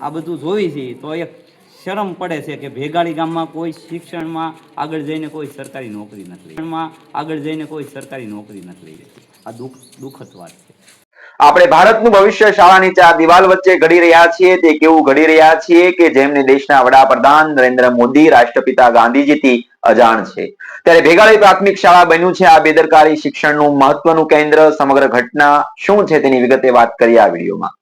આ બધું જોઈ છે, તો એક શરમ પડે છે કે ભેગાડી ગામમાં કોઈ શિક્ષણમાં આગળ જઈને કોઈ સરકારી નોકરી નથી શિક્ષણમાં આગળ જઈને કોઈ સરકારી નોકરી નથી લઈ જતી આ દુઃખ, દુઃખદ વાત છે. આપણે ભારતનું ભવિષ્ય શાળાની ચાર દિવાલ વચ્ચે ઘડી રહ્યા છીએ, તે કેવું ઘડી રહ્યા છીએ કે જેમને દેશના વડાપ્રધાન નરેન્દ્ર મોદી, રાષ્ટ્રપિતા ગાંધીજીથી અજાણ છે. ત્યારે ભેગાળી પ્રાથમિક શાળા બન્યું છે, આ બેદરકારી શિક્ષણનું મહત્વનું કેન્દ્ર, સમગ્ર ઘટના શું છે તેની વિગતે વાત કરીએ આ વિડીયોમાં.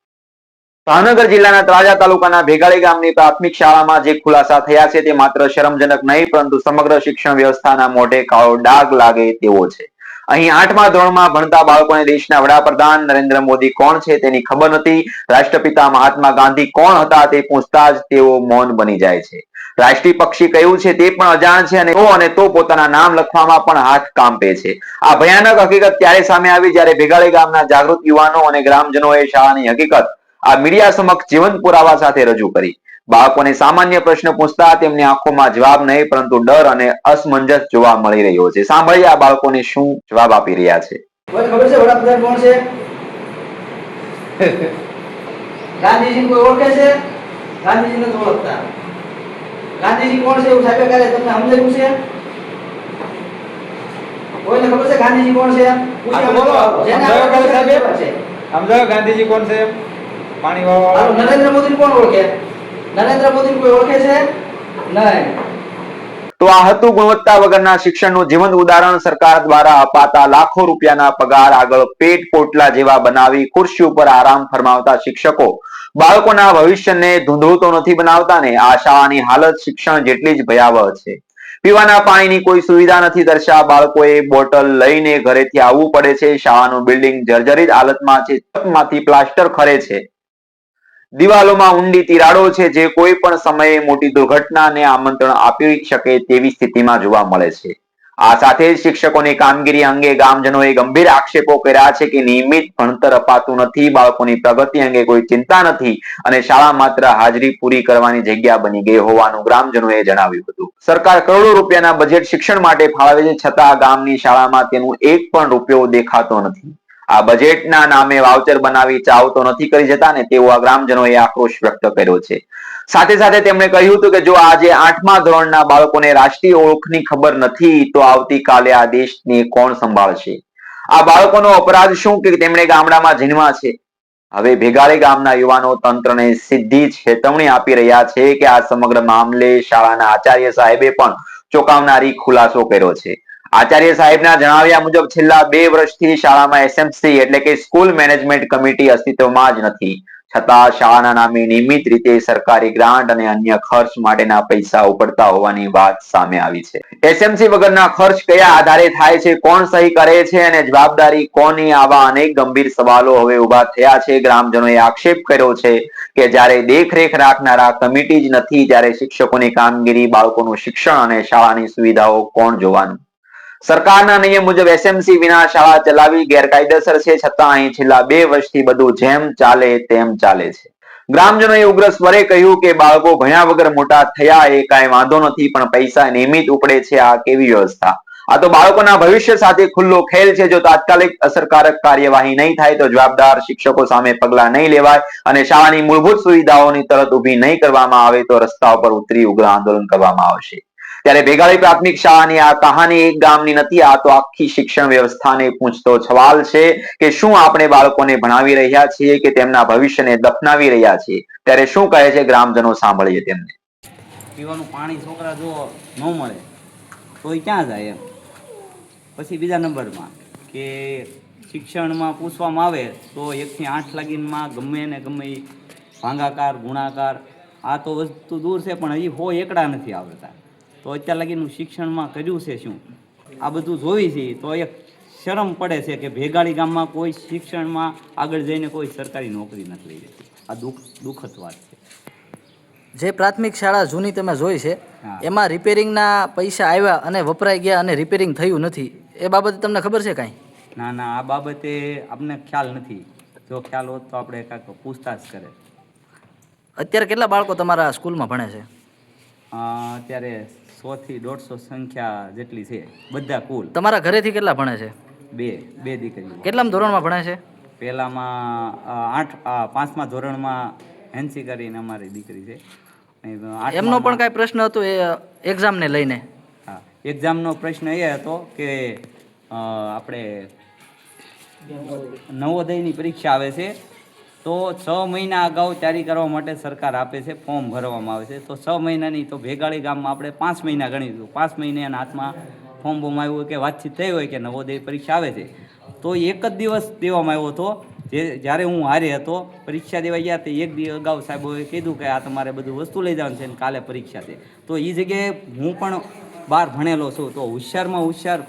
ભાવનગર જિલ્લાના ત્રાજા તાલુકાના ભેગાળી ગામની પ્રાથમિક શાળામાં જે ખુલાસા થયા છે તે માત્ર શરમજનક નહીં, પરંતુ સમગ્ર શિક્ષણ વ્યવસ્થાના મોઢે કાળો ડાઘ લાગે તેવો છે. અહીં આઠમા ધોરણમાં ભણતા બાળકોને દેશના વડાપ્રધાન નરેન્દ્ર મોદી કોણ છે તેની ખબર નથી. રાષ્ટ્રપિતા મહાત્મા ગાંધી કોણ હતા તે પૂછતા જ તેઓ મૌન બની જાય છે. રાષ્ટ્રીય પક્ષી કયું છે તે પણ અજાણ છે અને તો અને તો પોતાના નામ લખવામાં પણ હાથ કાંપે છે. આ ભયાનક હકીકત ત્યારે સામે આવી? જ્યારે ભેગાળી ગામના જાગૃત યુવાનો અને ગ્રામજનોએ શાળાની હકીકત આ મીડિયા સમક્ષ જીવંત પુરાવા સાથે રજૂ કરી. બાળકોને સામાન્ય પ્રશ્ન પૂછતા તેમની આંખોમાં જવાબ નહીં પરંતુ ડર અને અસમંજસ જોવા મળી રહ્યો છે. સાંભળીએ આ બાળકોને શું જવાબ આપી રહ્યા છે. ખબર છે વડાપ્રધાન કોણ છે? ગાંધીજી કોઈ ઓળખે છે? ગાંધીજી નથી ઓળખતા. ગાંધીજી કોણ છે એવું સાહેબે કાલે તમને સમજાયું છે? કોઈને ખબર છે ગાંધીજી કોણ છે? સમજાવો ગાંધીજી કોણ છે? પાણી વાળો નરેન્દ્ર મોદી કોણ ઓળખે? નરેન્દ્ર મોદી કોઈ ઓળખે છે? નહીં. તો આ હતું ગુણવત્તા વગરના શિક્ષણનું જીવંત ઉદાહરણ. સરકાર દ્વારા અપાતા લાખો રૂપિયાના પગાર આગળ પેટ પોટલા જેવા બનાવી ખુરશી ઉપર આરામ ફરમાવતા શિક્ષકો. બાળકોના ભવિષ્યને ધૂંધળું તો નથી બનાવતા ને આ શાળાની હાલત શિક્ષણ જેટલી જ ભયાવહ છે. પીવાના પાણીની કોઈ સુવિધા નથી દર્શા બાળકોએ બોટલ લઈને ઘરેથી આવવું પડે છે. શાળાનું બિલ્ડિંગ જર્જરિત હાલતમાં છે. છતમાંથી પ્લાસ્ટર ખરે છે. દિવાલોમાં ઊંડી તિરાડો છે, જે કોઈ પણ સમયે મોટી દુર્ઘટનાને આમંત્રણ આપી શકે તેવી સ્થિતિમાં જોવા મળે છે. આ સાથે જ શિક્ષકોની કામગીરી અંગે ગામજનોએ ગંભીર આક્ષેપો કર્યા છે કે નિયમિત ભણતર અપાતું નથી, બાળકોની પ્રગતિ અંગે કોઈ ચિંતા નથી અને શાળા માત્ર હાજરી પૂરી કરવાની જગ્યા બની ગઈ હોવાનું ગ્રામજનોએ જણાવ્યું હતું. સરકાર કરોડો રૂપિયાના બજેટ શિક્ષણ માટે ફાળવે છે, છતાં ગામની શાળામાં તેનું એક પણ રૂપિયો દેખાતો નથી. આ બજેટના નામે વાઉચર બનાવી ચાવતો નથી કરી જતા ને તેવો આ ગ્રામજનોએ આક્રોશ વ્યક્ત કર્યો છે. સાથે સાથે તેમણે કહ્યું હતું કે જો આજે આઠમા ધોરણના બાળકોને રાષ્ટ્રીય ઓળખની ખબર નથી, તો આવતીકાલે આ દેશને કોણ સંભાળશે? આ બાળકોનો અપરાધ શું કે તેમણે ગામડામાં જન્મા છે? હવે ભેગાળી ગામના યુવાનો તંત્રને સીધી ચેતવણી આપી રહ્યા છે કે આ સમગ્ર મામલે શાળાના આચાર્ય સાહેબે પણ ચોંકાવનારી ખુલાસો કર્યો છે. આચાર્ય સાહેબના જણાવ્યા મુજબ છેલ્લા બે વર્ષથી શાળામાં એસએમસી એટલે કે સ્કૂલ મેનેજમેન્ટ કમિટી અસ્તિત્વમાં જ નથી. છતાં શાળાના નામે નિયમિત રીતે સરકારી ગ્રાન્ટ અને અન્ય ખર્ચ માટેના પૈસા ઉપડતા હોવાની વાત સામે આવી છે. એસએમસી વગરના ખર્ચ કયા આધારે થાય છે, કોણ સહી કરે છે અને જવાબદારી કોની? આવા અનેક ગંભીર સવાલો હવે ઊભા થયા છે. ગ્રામજનોએ આક્ષેપ કર્યો છે કે જ્યારે દેખરેખ રાખનારા કમિટી જ નથી, ત્યારે શિક્ષકોની કામગીરી, બાળકોનું શિક્ષણ અને શાળાની સુવિધાઓ કોણ જોવાનું? સરકારના નિયમ મુજબ એસએમસી વિના શાળા ચલાવી ગેરકાયદેસર છે, છતાં અહીં છેલ્લા બે વર્ષથી બધું જેમ ચાલે તેમ ચાલે છે. ગ્રામજનોએ ઉગ્ર સ્વરે કહ્યું કે બાળકો ભણ્યા વગર મોટા થયા એ કાંઈ વાંધો નથી, પણ પૈસા નિયમિત ઉપડે છે, આ કેવી વ્યવસ્થા? આ તો બાળકોના ભવિષ્ય સાથે ખુલ્લો ખેલ છે, જો તાત્કાલિક અસરકારક કાર્યવાહી નહીં થાય તો જવાબદાર શિક્ષકો સામે પગલા નહીં લેવાય અને શાળાની મૂળભૂત સુવિધાઓની તરત ઊભી નહીં કરવામાં આવે તો રસ્તા ઉપર ઉતરી ઉગ્ર આંદોલન કરવામાં આવશે. ત્યારે ભેગાળી પ્રાથમિક શાળાની આ કહાની એક ગામની નથી, આ તો આખી શિક્ષણ વ્યવસ્થાને પૂછતો સવાલ છે કે શું આપણે બાળકોને ભણાવી રહ્યા છીએ કે તેમના ભવિષ્યને દફનાવી રહ્યા છીએ? ત્યારે શું કહે છે ગ્રામજનો સાંભળીએ તેમને. પીવાનું પાણી છોકરા જો ન મળે તો એ ક્યાં જાય એમ. પછી બીજા નંબરમાં કે શિક્ષણમાં પૂછવામાં આવે તો એકથી આઠ લાગીનમાં ગમે ને ગમે ભાંગાકાર, ગુણાકાર, આ તો વસ્તુ દૂર છે, પણ હજી હો એકડા નથી આવડતા. તો અત્યાર લગીનું શિક્ષણમાં કર્યું છે શું? આ બધું જોઈ છે તો એક શરમ પડે છે કે ભેગાડી ગામમાં કોઈ શિક્ષણમાં આગળ જઈને કોઈ સરકારી નોકરી નથી લઈ રહી. આ દુઃખ દુઃખદ વાત છે. જે પ્રાથમિક શાળા જૂની તમે જોઈ છે એમાં રિપેરિંગના પૈસા આવ્યા અને વપરાઈ ગયા અને રિપેરિંગ થયું નથી. એ બાબતે તમને ખબર છે કાંઈ? ના ના આ બાબતે આપને ખ્યાલ નથી. જો ખ્યાલ હોત તો આપણે કાંઈક પૂછતાછ કરે. અત્યારે કેટલા બાળકો તમારા સ્કૂલમાં ભણે છે? અ, અત્યારે સોથી દોઢસો સંખ્યા જેટલી છે. બધા કુલ. તમારા ઘરેથી કેટલા ભણે છે? બે બે દીકરીઓ. કેટલામ ધોરણમાં ભણે છે? પહેલામાં આઠ પાંચમા ધોરણમાં હેન્સી કરીને અમારી દીકરી છે. એમનો પણ કાંઈ પ્રશ્ન હતો એ એક્ઝામને લઈને? હા. એક્ઝામનો પ્રશ્ન એ હતો કે આપણે નવોદયની પરીક્ષા આવે છે. તો છ મહિના અગાઉ તૈયારી કરવા માટે સરકાર આપે છે, ફોર્મ ભરવામાં આવે છે. તો છ મહિનાની તો ભેગાળી ગામમાં આપણે પાંચ મહિના ગણીશું પાંચ મહિને એના હાથમાં ફોર્મ બોમ આવ્યું કે વાતચીત થઈ હોય કે નવોદય પરીક્ષા આવે છે. તો એક જ દિવસ દેવામાં આવ્યો હતો. જે જ્યારે હું હારે હતો, પરીક્ષા દેવા ગયા તે એક દિવસ અગાઉ સાહેબોએ કીધું કે આ તમારે બધું વસ્તુ લઈ જવાનું છે અને કાલે પરીક્ષા છે. તો એ જગ્યાએ હું પણ બહાર ભણેલો છું. તો હોશિયારમાં હોશિયાર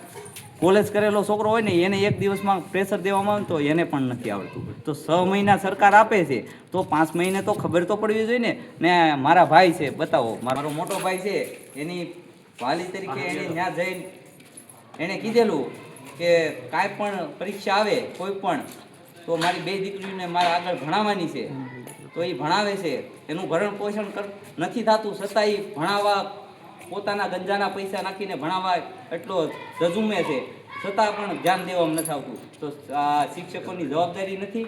કોલેજ કરેલો છોકરો હોય ને, એને એક દિવસમાં પ્રેશર દેવામાં આવે તો એને પણ નથી આવડતું. તો છ મહિના સરકાર આપે છે, તો પાંચ મહિને તો ખબર તો પડવી જોઈએ ને. ને મારા ભાઈ છે, બતાવો. મારો મોટો ભાઈ છે, એની વાલી તરીકે એને ત્યાં જઈને એણે કીધેલું કે કાંઈ પણ પરીક્ષા આવે, કોઈ પણ, તો મારી બે દીકરીઓને મારે આગળ ભણાવવાની છે. તો એ ભણાવે છે. એનું ભરણ પોષણ નથી થતું છતાં એ ભણાવવા પોતાના ગંજાના પૈસા નાખીને ભણાવવા એટલો જજુમે છે. છતાં પણ ધ્યાન દેવામાં નથી આવતું. તો શિક્ષકોની જવાબદારી નથી.